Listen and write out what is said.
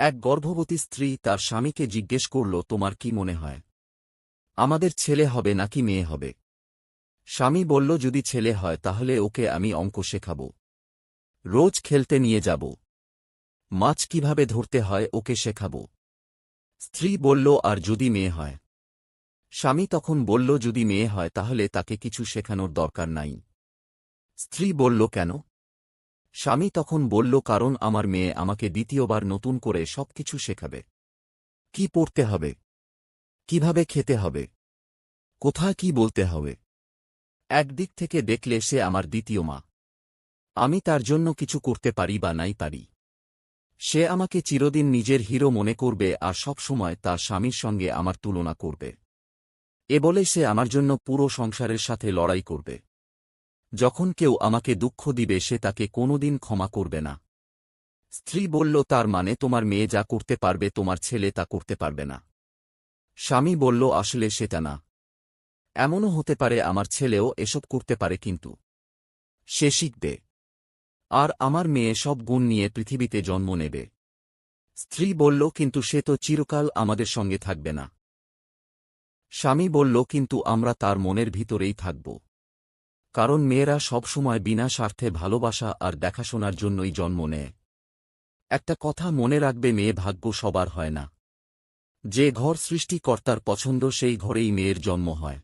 এক গর্ভবতী স্ত্রী তার স্বামীকে জিজ্ঞেস করল, তোমার কি মনে হয়? আমাদের ছেলে হবে নাকি মেয়ে হবে? স্বামী বলল, যদি ছেলে হয়, তাহলে ওকে আমি অঙ্ক শেখাব রোজ খেলতে নিয়ে যাব। মাছ কীভাবে ধরতে হয়, ওকে শেখাব স্ত্রী বলল, আর যদি মেয়ে হয়? স্বামী তখন বলল, যদি মেয়ে হয়, তাহলে তাকে কিছু শেখানোর দরকার নাই। স্ত্রী বলল, কেন? স্বামী তখন বলল, কারণ আমার মেয়ে আমাকে দ্বিতীয়বার নতুন করে সবকিছু শেখাবে। কি পড়তে হবে? কীভাবে খেতে হবে? কোথায় কি বলতে হবে? একদিক থেকে দেখলে সে আমার দ্বিতীয় মা। আমি তার জন্য কিছু করতে পারি বা নাই পারি। সে আমাকে চিরদিন নিজের হিরো মনে করবে আর সবসময় তার স্বামীর সঙ্গে আমার তুলনা করবে। এ বলে সে আমার জন্য পুরো সংসারের সাথে লড়াই করবে। যখন কেউ আমাকে দুঃখ দিবে সে তাকে কোনোদিন ক্ষমা করবে না। স্ত্রী বলল, তার মানে তোমার মেয়ে যা করতে পারবে, তোমার ছেলে তা করতে পারবে না। স্বামী বলল, আসলে সেটা না। এমনও হতে পারে আমার ছেলেও এসব করতে পারে কিন্তু। সে শিখবে। আর আমার মেয়ে সব গুণ নিয়ে পৃথিবীতে জন্ম নেবে। স্ত্রী বলল, কিন্তু সে তো চিরকাল আমাদের সঙ্গে থাকবে না। স্বামী বলল, কিন্তু আমরা তার মনের ভিতরেই থাকব। কারণ মেয়েরা সবসময় বিনা স্বার্থে ভালোবাসা আর দেখাশোনার জন্যই জন্ম নেয়। একটা কথা মনে রাখবে, মেয়ে ভাগ্য সবার হয় না। যে ঘর সৃষ্টিকর্তার পছন্দ, সেই ঘরেই মেয়ের জন্ম হয়।